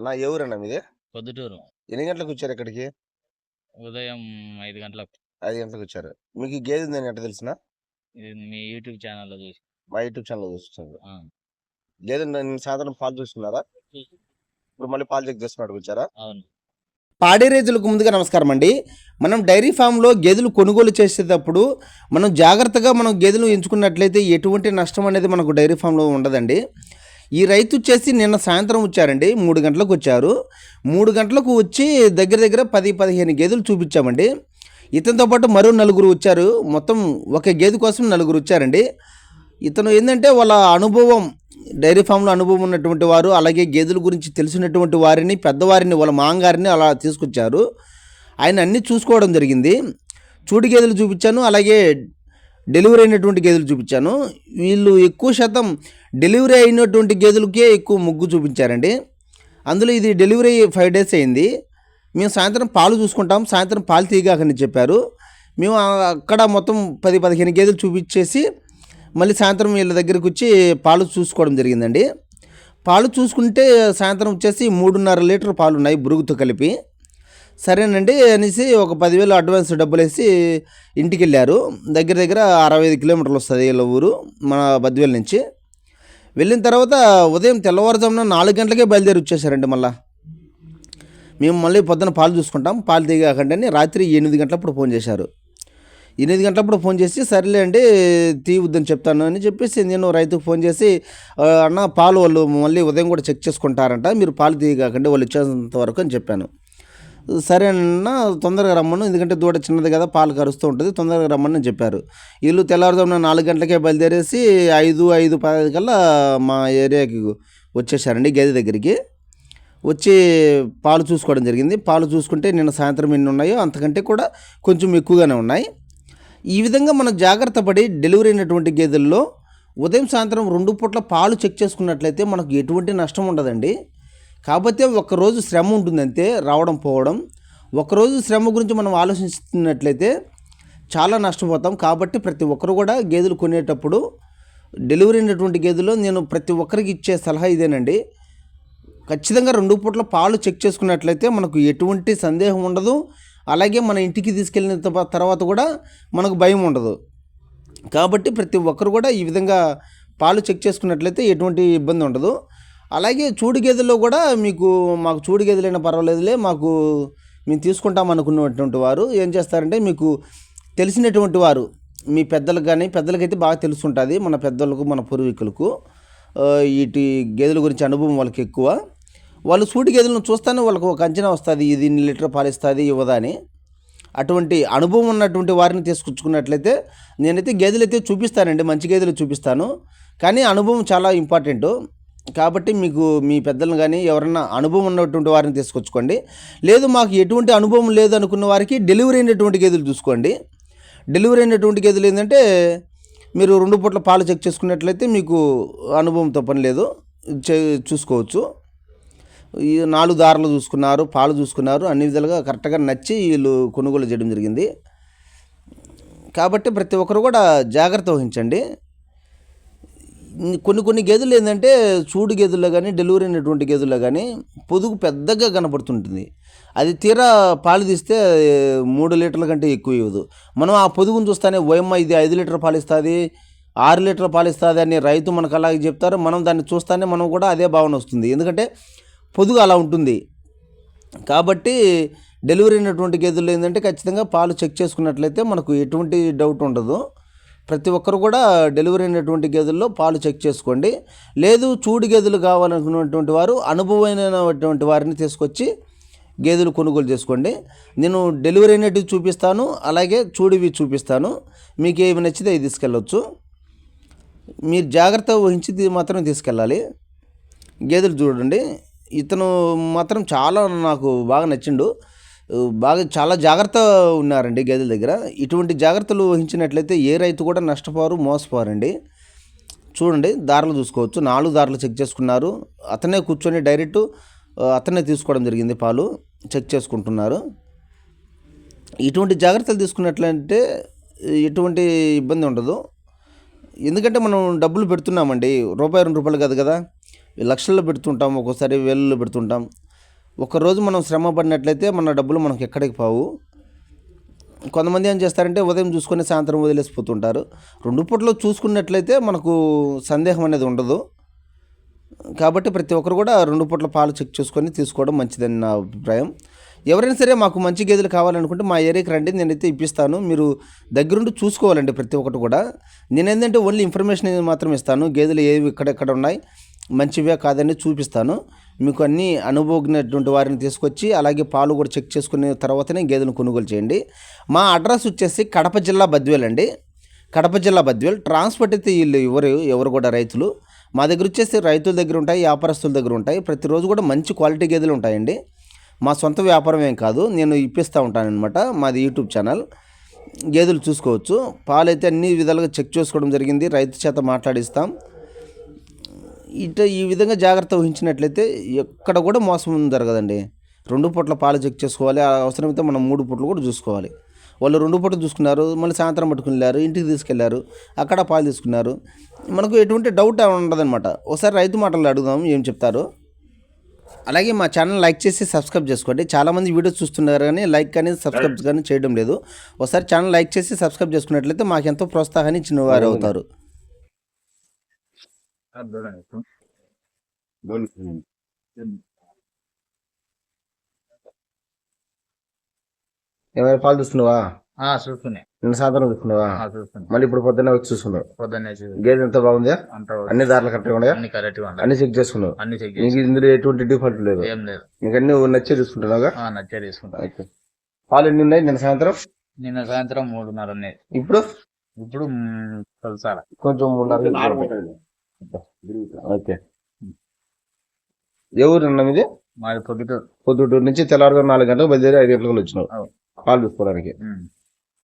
అన్న ఏ ఊరన్నా మీది? పొద్దుటూరు. ఎన్ని గంటలకు వచ్చారు ఇక్కడికి? ఉదయం ఐదు గంటలకు. ఐదు గంటలకు వచ్చారు మీకు ఈ గేదె ఉందని ఎట్ట తెలిసిన? ఇది మీ యూట్యూబ్ ఛానల్లో చూసి. మా యూట్యూబ్ ఛానల్ చూస్తున్నారు ఆ. గేదె నేను సాయంత్రం పాలు చూసుకున్నారా ఇప్పుడు మళ్ళీ పాలు చెక్ చేసుకున్నట్టు వచ్చారా అవును. పాడి రైతులకు ముందుగా నమస్కారం అండి. మనం డైరీ ఫామ్లో గేదెలు కొనుగోలు చేసేటప్పుడు మనం జాగ్రత్తగా మనం గేదెలు ఎంచుకున్నట్లయితే ఎటువంటి నష్టం అనేది మనకు డైరీ ఫామ్లో ఉండదండి. ఈ రైతు వచ్చేసి నిన్న సాయంత్రం వచ్చారండి మూడు గంటలకు వచ్చారు. మూడు గంటలకు వచ్చి దగ్గర దగ్గర పది పదిహేను గేదెలు చూపించామండి. ఇతనితో పాటు మరో నలుగురు వచ్చారు. మొత్తం ఒక గేదె కోసం నలుగురు వచ్చారండి. ఇతను ఏంటంటే వాళ్ళ అనుభవం డైరీ ఫామ్లో అనుభవం ఉన్నటువంటి వారు అలాగే గేదెల గురించి తెలిసినటువంటి వారిని పెద్దవారిని వాళ్ళ మాంగారిని అలా తీసుకొచ్చారు. ఆయన అన్నీ చూసుకోవడం జరిగింది. చూడు గేదెలు చూపించాను అలాగే డెలివరీ అయినటువంటి గేదెలు చూపించాను. వీళ్ళు ఎక్కువ శాతం డెలివరీ అయినటువంటి గేదెలకే ఎక్కువ ముగ్గు చూపించారండి. అందులో ఇది డెలివరీ ఫైవ్ డేస్ అయింది. మేము సాయంత్రం పాలు చూసుకుంటాం. సాయంత్రం పాలు తీయగాకని చెప్పారు. మేము అక్కడ మొత్తం పది పదిహేను గేదెలు చూపించేసి మళ్ళీ సాయంత్రం వీళ్ళ దగ్గరికి వచ్చి పాలు చూసుకోవడం జరిగిందండి. పాలు చూసుకుంటే సాయంత్రం వచ్చేసి మూడున్నర లీటర్ పాలు ఉన్నాయి బురుగుతో కలిపి. సరేనండి అనేసి ఒక పదివేలు అడ్వాన్స్ డబ్బులు వేసి ఇంటికి వెళ్ళారు దగ్గర దగ్గర అరవై ఐదు కిలోమీటర్లు వస్తుంది వీళ్ళ ఊరు మన బద్వేలు నుంచి. వెళ్ళిన తర్వాత ఉదయం తెల్లవారుజామున నాలుగు గంటలకే బయలుదేరి వచ్చేసారండి మళ్ళీ. మేము మళ్ళీ పొద్దున పాలు చూసుకుంటాం. పాలు దిగాకండి అని రాత్రి ఎనిమిది గంటలప్పుడు ఫోన్ చేశారు. ఎనిమిది గంటలప్పుడు ఫోన్ చేసి సరేలే అండి తీయవద్దని చెప్తాను అని చెప్పేసి నేను రైతుకు ఫోన్ చేసి అన్న పాలు వాళ్ళు మళ్ళీ ఉదయం కూడా చెక్ చేసుకుంటారంట. మీరు పాలు తీయగాకండి వాళ్ళు ఇచ్చేంత వరకు అని చెప్పాను. సరే అన్న తొందరగా రమ్మను. ఎందుకంటే దూడ చిన్నది కదా పాలు కరుస్తూ ఉంటుంది. తొందరగా రమ్మని చెప్పారు. వీళ్ళు తెల్లవారుజామున నాలుగు గంటలకే బయలుదేరేసి ఐదు ఐదు పది కల్లా మా ఏరియాకి వచ్చేసారండి గది దగ్గరికి. వచ్చి పాలు చూసుకోవడం జరిగింది. పాలు చూసుకుంటే నిన్న సాయంత్రం ఎన్ని ఉన్నాయో అంతకంటే కూడా కొంచెం ఎక్కువగానే ఉన్నాయి. ఈ విధంగా మనం జాగ్రత్త పడి డెలివరీ అయినటువంటి గేదెల్లో ఉదయం సాయంత్రం రెండు పూట్ల పాలు చెక్ చేసుకున్నట్లయితే మనకు ఎటువంటి నష్టం ఉండదండి. కాకపోతే ఒకరోజు శ్రమ ఉంటుంది అంతే రావడం పోవడం. ఒకరోజు శ్రమ గురించి మనం ఆలోచిస్తున్నట్లయితే చాలా నష్టపోతాం. కాబట్టి ప్రతి ఒక్కరు కూడా గేదెలు కొనేటప్పుడు డెలివరీ అయినటువంటి గేదెలు నేను ప్రతి ఒక్కరికి ఇచ్చే సలహా ఇదేనండి. ఖచ్చితంగా రెండు పూట్ల పాలు చెక్ చేసుకున్నట్లయితే మనకు ఎటువంటి సందేహం ఉండదు. అలాగే మన ఇంటికి తీసుకెళ్ళిన తర్వాత కూడా మనకు భయం ఉండదు. కాబట్టి ప్రతి ఒక్కరు కూడా ఈ విధంగా పాలు చెక్ చేసుకున్నట్లయితే ఎటువంటి ఇబ్బంది ఉండదు. అలాగే చూడు గేదెల్లో కూడా మీకు మాకు చూడు గేదెలైనా పర్వాలేదులే మాకు మేము తీసుకుంటాం అనుకున్నటువంటి వారు ఏం చేస్తారంటే మీకు తెలిసినటువంటి వారు మీ పెద్దలకు కానీ పెద్దలకైతే బాగా తెలుసుంటుంది మన పెద్దలకు మన పూర్వీకులకు. వీటి గేదెల గురించి అనుభవం వాళ్ళకి ఎక్కువ. వాళ్ళు సూటి గేదెలను చూస్తానే వాళ్ళకు ఒక అంచనా వస్తుంది ఇది ఇన్ని లీటర్ పాలిస్తుంది ఇవ్వదా అని. అటువంటి అనుభవం ఉన్నటువంటి వారిని తీసుకొచ్చుకున్నట్లయితే నేనైతే గేదెలు అయితే చూపిస్తానండి మంచి గేదెలు చూపిస్తాను. కానీ అనుభవం చాలా ఇంపార్టెంట్. కాబట్టి మీకు మీ పెద్దలను కానీ ఎవరన్నా అనుభవం ఉన్నటువంటి వారిని తీసుకొచ్చుకోండి. లేదు మాకు ఎటువంటి అనుభవం లేదు అనుకున్న వారికి డెలివరీ అయినటువంటి గేదెలు చూసుకోండి. డెలివరీ అయినటువంటి గేదెలు ఏంటంటే మీరు రెండు పూట్ల పాలు చెక్ చేసుకున్నట్లయితే మీకు అనుభవంతో పని లేదు. చే చూసుకోవచ్చు. ఈ నాలుగు దారులు చూసుకున్నారు పాలు చూసుకున్నారు అన్ని విధాలుగా కరెక్ట్గా నచ్చి వీళ్ళు కొనుగోలు చేయడం జరిగింది. కాబట్టి ప్రతి ఒక్కరు కూడా జాగ్రత్త వహించండి. కొన్ని కొన్ని గేదెలు ఏంటంటే చూడు గేదెల్లో కానీ డెలివరీ అయినటువంటి గేదెల్లో కానీ పొదుగు పెద్దగా కనపడుతుంటుంది. అది తీరా పాలు తీస్తే మూడు లీటర్ల కంటే ఎక్కువ ఇవ్వదు. మనం ఆ పొదుగును చూస్తానే ఓయమ్మ ఇది ఐదు లీటర్ పాలు ఇస్తుంది ఆరు లీటర్ పాలు ఇస్తుంది అని రైతు మనకు అలాగే చెప్తారు. మనం దాన్ని చూస్తానే మనం కూడా అదే భావన వస్తుంది. ఎందుకంటే పొదుగు అలా ఉంటుంది. కాబట్టి డెలివరీ అయినటువంటి గేదెలు ఏంటంటే ఖచ్చితంగా పాలు చెక్ చేసుకున్నట్లయితే మనకు ఎటువంటి డౌట్ ఉండదు. ప్రతి ఒక్కరు కూడా డెలివరీ అయినటువంటి గేదెల్లో పాలు చెక్ చేసుకోండి. లేదు చూడు గేదెలు కావాలనుకున్నటువంటి వారు అనుభవమైనటువంటి వారిని తీసుకొచ్చి గేదెలు కొనుగోలు చేసుకోండి. నేను డెలివరీ అయినట్టు చూపిస్తాను అలాగే చూడివి చూపిస్తాను. మీకు ఏమి నచ్చితే అవి తీసుకెళ్ళవచ్చు మీరు జాగ్రత్త వహించి మాత్రం తీసుకెళ్ళాలి. గేదెలు చూడండి. ఇతను మాత్రం చాలా నాకు బాగా నచ్చిండు. బాగా చాలా జాగ్రత్త ఉన్నారండి గేదెల దగ్గర. ఇటువంటి జాగ్రత్తలు వహించినట్లయితే ఏ రైతు కూడా నష్టపోరు మోసపోరండి. చూడండి దారులు చూసుకోవచ్చు. నాలుగు దారులు చెక్ చేసుకున్నారు. అతనే కూర్చొని డైరెక్ట్ అతనే తీసుకోవడం జరిగింది పాలు. చెక్ చేసుకుంటున్నారు. ఇటువంటి జాగ్రత్తలు తీసుకున్నట్లయితే ఎటువంటి ఇబ్బంది ఉండదు. ఎందుకంటే మనం డబ్బులు పెడుతున్నామండి. రూపాయి రెండు రూపాయలు కాదు కదా. లక్షల్లో పెడుతుంటాం ఒక్కోసారి వేలలో పెడుతుంటాం. ఒకరోజు మనం శ్రమ పడినట్లయితే మన డబ్బులు మనకు ఎక్కడికి పోవు. కొంతమంది ఏం చేస్తారంటే ఉదయం చూసుకొని సాయంత్రం వదిలేసిపోతుంటారు. రెండు పూటలో చూసుకున్నట్లయితే మనకు సందేహం అనేది ఉండదు. కాబట్టి ప్రతి ఒక్కరు కూడా రెండు పూట్ల పాలు చెక్ చేసుకొని తీసుకోవడం మంచిదని నా అభిప్రాయం. ఎవరైనా సరే మాకు మంచి గేదెలు కావాలనుకుంటే మా ఏరియాకి రండి నేనైతే ఇప్పిస్తాను. మీరు దగ్గరుండి చూసుకోవాలండి ప్రతి ఒక్కటి కూడా. నేనేంటంటే ఓన్లీ ఇన్ఫర్మేషన్ మాత్రం ఇస్తాను. గేదెలు ఏవి ఎక్కడెక్కడ ఉన్నాయి మంచివే కాదని చూపిస్తాను. మీకు అన్ని అనుభవజ్ఞటువంటి వారిని తీసుకొచ్చి అలాగే పాలు కూడా చెక్ చేసుకునే తర్వాతనే గేదెలను కొనుగోలు చేయండి. మా అడ్రస్ వచ్చేసి కడప జిల్లా బద్వేల్ అండి. కడప జిల్లా బద్వేల్. ట్రాన్స్పోర్ట్ అయితే వీళ్ళు ఎవరు ఎవరు కూడా రైతులు. మా దగ్గర వచ్చేసి రైతుల దగ్గర ఉంటాయి వ్యాపారస్తుల దగ్గర ఉంటాయి. ప్రతిరోజు కూడా మంచి క్వాలిటీ గేదెలు ఉంటాయండి. మా సొంత వ్యాపారం ఏం కాదు నేను ఇప్పిస్తూ ఉంటానన్నమాట మాది యూట్యూబ్ ఛానల్. గేదెలు చూసుకోవచ్చు. పాలైతే అన్ని విధాలుగా చెక్ చేసుకోవడం జరిగింది. రైతు చేత మాట్లాడిస్తాం. ఇట ఈ విధంగా జాగ్రత్త వహించినట్లయితే ఎక్కడ కూడా మోసం జరగదండి. రెండు పూట్ల పాలు చెక్ చేసుకోవాలి. ఆ అవసరమైతే మనం మూడు పూటలు కూడా చూసుకోవాలి. వాళ్ళు రెండు పూటలు చూసుకున్నారు. మళ్ళీ సాయంత్రం పట్టుకుని వెళ్ళారు ఇంటికి తీసుకెళ్ళారు. అక్కడ పాలు తీసుకున్నారు. మనకు ఎటువంటి డౌట్ ఉండదన్నమాట. ఒకసారి రైతు మాటలు అడుగుదాం. ఏం చెప్తారు? అలాగే మా ఛానల్ లైక్ చేసి సబ్స్క్రైబ్ చేసుకోండి. చాలామంది వీడియోస్ చూస్తున్నారు కానీ లైక్ కానీ సబ్స్క్రైబ్ కానీ చేయడం లేదు. ఒకసారి ఛానల్ లైక్ చేసి సబ్స్క్రైబ్ చేసుకున్నట్లయితే మాకు ఎంతో ప్రోత్సాహాన్ని ఇచ్చిన వారు అవుతారు. ఏమైనా పాలు చూస్తున్నావా? చూసుకునే నిన్న సాయంత్రం చూస్తున్నావా? చూసుకునే మళ్ళీ ఇప్పుడు పొద్దున్న వచ్చి చూస్తున్నావు. పొద్దున్నే గేదె ఎంత బాగుందా? అన్ని దారులు కరెక్ట్గా ఉన్నాయా? అన్ని కరెక్ట్గా అన్ని చెక్ చేసుకున్నావు? అన్ని చెక్ నీకు ఇందులో ఎటువంటి డిఫాల్ట్ లేదు. ఏం లేదు. నీకు అన్ని నచ్చే చూసుకుంటున్నావుగా? నచ్చే తీసుకుంటా ఓకే. పాలు ఎన్ని ఉన్నాయి నిన్న సాయంత్రం? నిన్న సాయంత్రం మూడున్నర ఉన్నాయి. ఇప్పుడు? ఇప్పుడు కొంచెం మూడున్నర ఓకే. ఏ ఊరు అన్న ఇది మాది పొద్దుటూరు. పొద్దుటూరు నుంచి తెల్లవారుజాము నాలుగు గంటలకు బయలుదేరి ఐదు గంటలకు వచ్చినావు. పాలు చూసుకోవడానికి.